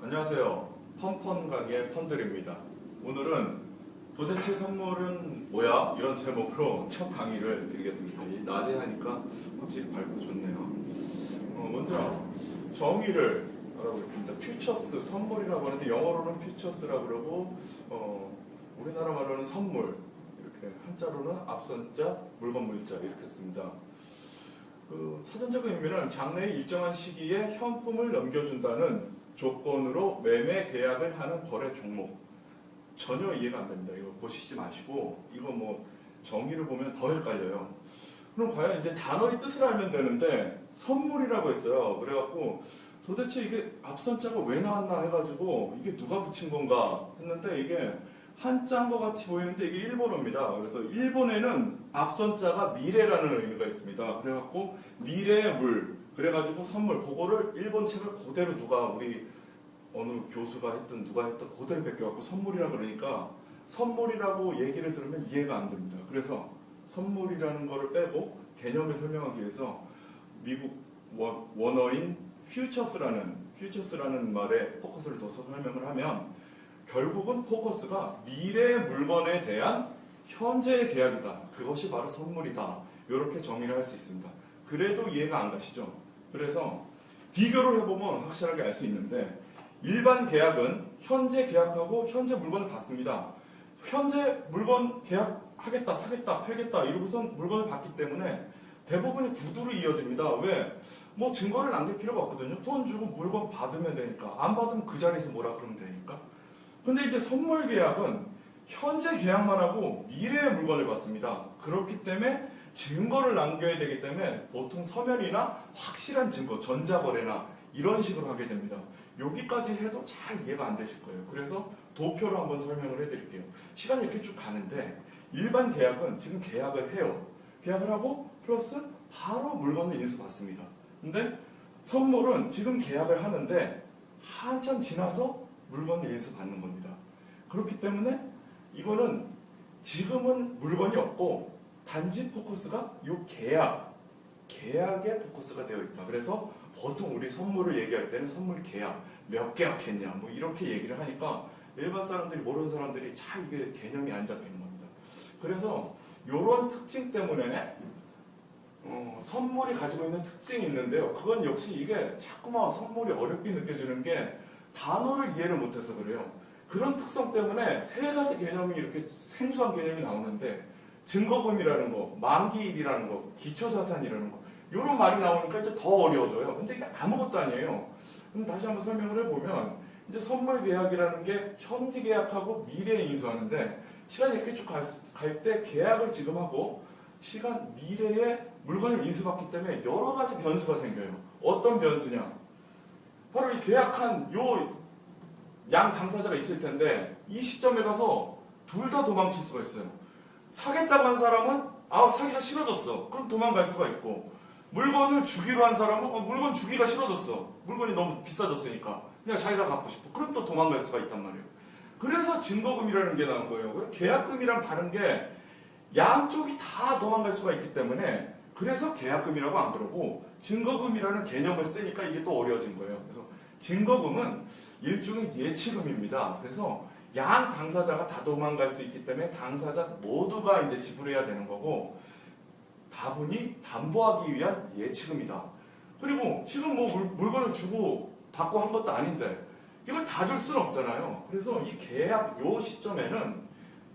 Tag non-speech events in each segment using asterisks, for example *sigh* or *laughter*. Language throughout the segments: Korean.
안녕하세요. 펀펀 강의 펀들입니다. 오늘은 도대체 선물은 뭐야? 이런 제목으로 *laughs* 첫 강의를 드리겠습니다. 이 낮에 하니까 확실히 밝고 좋네요. 어, 먼저 정의를 알아보겠습니다. 퓨처스 선물이라고 하는데 영어로는 퓨처스라고 그러고 어, 우리나라 말로는 선물 이렇게 한자로는 앞선자 물건 물자 이렇게 씁니다. 그 사전적인 의미는 장래의 일정한 시기에 현품을 넘겨준다는 조건으로 매매 계약을 하는 거래 종목. 전혀 이해가 안 됩니다. 이거 보시지 마시고 이거 뭐 정의를 보면 더 헷갈려요. 그럼 과연 이제 단어의 뜻을 알면 되는데 선물이라고 했어요. 그래갖고 도대체 이게 앞선자가 왜 나왔나 해가지고 이게 누가 붙인 건가 했는데 이게 한자인 것 같이 보이는데 이게 일본어입니다. 그래서 일본에는 앞선자가 미래라는 의미가 있습니다. 그래갖고 미래의 물 그래가지고 선물 그거를 일본 책을 그대로 누가 우리 어느 교수가 했든 누가 했든 그대로 베껴갖고 선물이라 그러니까 선물이라고 얘기를 들으면 이해가 안 됩니다. 그래서 선물이라는 거를 빼고 개념을 설명하기 위해서 미국 원, 원어인 퓨처스라는 퓨처스라는 말에 포커스를 둬서 설명을 하면 결국은 포커스가 미래의 물건에 대한 현재의 계약이다. 그것이 바로 선물이다. 이렇게 정의를 할 수 있습니다. 그래도 이해가 안 가시죠? 그래서 비교를 해보면 확실하게 알 수 있는데 일반 계약은 현재 계약하고 현재 물건을 받습니다. 현재 물건 계약하겠다, 사겠다, 팔겠다 이러고선 물건을 받기 때문에 대부분이 구두로 이어집니다. 왜? 뭐 증거를 남길 필요가 없거든요. 돈 주고 물건 받으면 되니까. 안 받으면 그 자리에서 뭐라 그러면 되니까. 근데 이제 선물 계약은 현재 계약만 하고 미래의 물건을 받습니다. 그렇기 때문에 증거를 남겨야 되기 때문에 보통 서면이나 확실한 증거, 전자거래나 이런 식으로 하게 됩니다. 여기까지 해도 잘 이해가 안 되실 거예요. 그래서 도표로 한번 설명을 해드릴게요. 시간이 이렇게 쭉 가는데 일반 계약은 지금 계약을 해요. 계약을 하고 플러스 바로 물건을 인수받습니다. 근데 선물은 지금 계약을 하는데 한참 지나서 물건을 인수받는 겁니다. 그렇기 때문에 이거는 지금은 물건이 없고 단지 포커스가 이 계약, 계약에 포커스가 되어 있다. 그래서 보통 우리 선물을 얘기할 때는 선물 계약 몇 계약했냐 뭐 이렇게 얘기를 하니까 일반 사람들이 모르는 사람들이 잘 이게 개념이 안 잡히는 겁니다. 그래서 이런 특징 때문에 어, 선물이 가지고 있는 특징이 있는데요. 그건 역시 이게 자꾸만 선물이 어렵게 느껴지는 게 단어를 이해를 못해서 그래요. 그런 특성 때문에 세 가지 개념이 이렇게 생소한 개념이 나오는데 증거금이라는 거, 만기일이라는 거, 기초자산이라는 거 이런 말이 나오니까 이제 더 어려워져요. 근데 이게 아무것도 아니에요. 그럼 다시 한번 설명을 해보면 이제 선물 계약이라는 게 현지 계약하고 미래에 인수하는데 시간이 이렇게 쭉 갈 때 계약을 지금 하고 시간 미래에 물건을 인수받기 때문에 여러 가지 변수가 생겨요. 어떤 변수냐? 바로 이 계약한 요 양 당사자가 있을 텐데 이 시점에 가서 둘 다 도망칠 수가 있어요. 사겠다고 한 사람은 아 사기가 싫어졌어. 그럼 도망갈 수가 있고 물건을 주기로 한 사람은 어, 물건 주기가 싫어졌어. 물건이 너무 비싸졌으니까 그냥 자기가 갖고 싶어. 그럼 또 도망갈 수가 있단 말이에요. 그래서 증거금이라는 게 나온 거예요. 계약금이랑 다른 게 양쪽이 다 도망갈 수가 있기 때문에 그래서 계약금이라고 안 그러고 증거금이라는 개념을 쓰니까 이게 또 어려워진 거예요. 그래서 증거금은 일종의 예치금입니다. 그래서 양 당사자가 다 도망갈 수 있기 때문에 당사자 모두가 이제 지불해야 되는 거고 다분히 담보하기 위한 예치금이다. 그리고 지금 뭐 물, 물건을 주고 받고 한 것도 아닌데 이걸 다 줄 수는 없잖아요. 그래서 이 계약 요 시점에는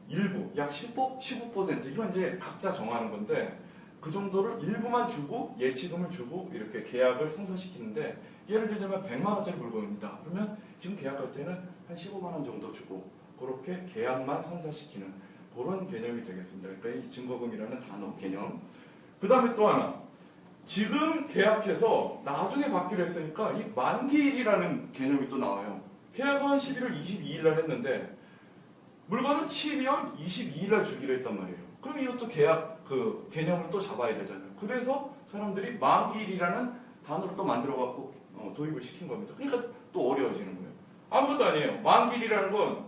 일부 약 15, 15% 이건 이제 각자 정하는 건데 그 정도를 일부만 주고 예치금을 주고 이렇게 계약을 성사시키는데 예를 들자면 100만 원짜리 물건입니다. 그러면 지금 계약할 때는 한 15만 원 정도 주고 그렇게 계약만 성사시키는 그런 개념이 되겠습니다. 그러니까 이 증거금이라는 단어 개념. 그 다음에 또 하나 지금 계약해서 나중에 받기로 했으니까 이 만기일이라는 개념이 또 나와요. 계약은 11월 22일 날 했는데 물건은 12월 22일 날 주기로 했단 말이에요. 그럼 이것도 계약 그 개념을 또 잡아야 되잖아요. 그래서 사람들이 만기일이라는 단어를 또 만들어 갖고 어, 도입을 시킨 겁니다. 그러니까 또 어려워지는 거예요. 아무것도 아니에요. 만기일이라는 건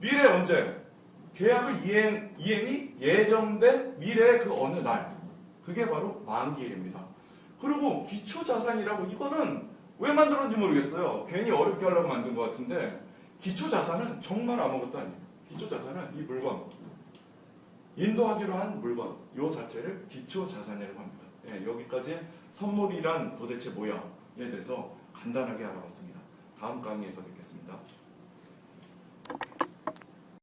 미래 언제 계약을 이행 이행이 예정된 미래의 그 어느 날 그게 바로 만기일입니다. 그리고 기초자산이라고 이거는 왜 만들었는지 모르겠어요. 괜히 어렵게 하려고 만든 것 같은데 기초 자산은 정말 아무것도 아니에요. 기초 자산은 이 물건, 인도하기로 한 물건, 요 자체를 기초 자산이라고 합니다. 예, 여기까지 선물이란 도대체 뭐야에 대해서 간단하게 알아봤습니다. 다음 강의에서 뵙겠습니다.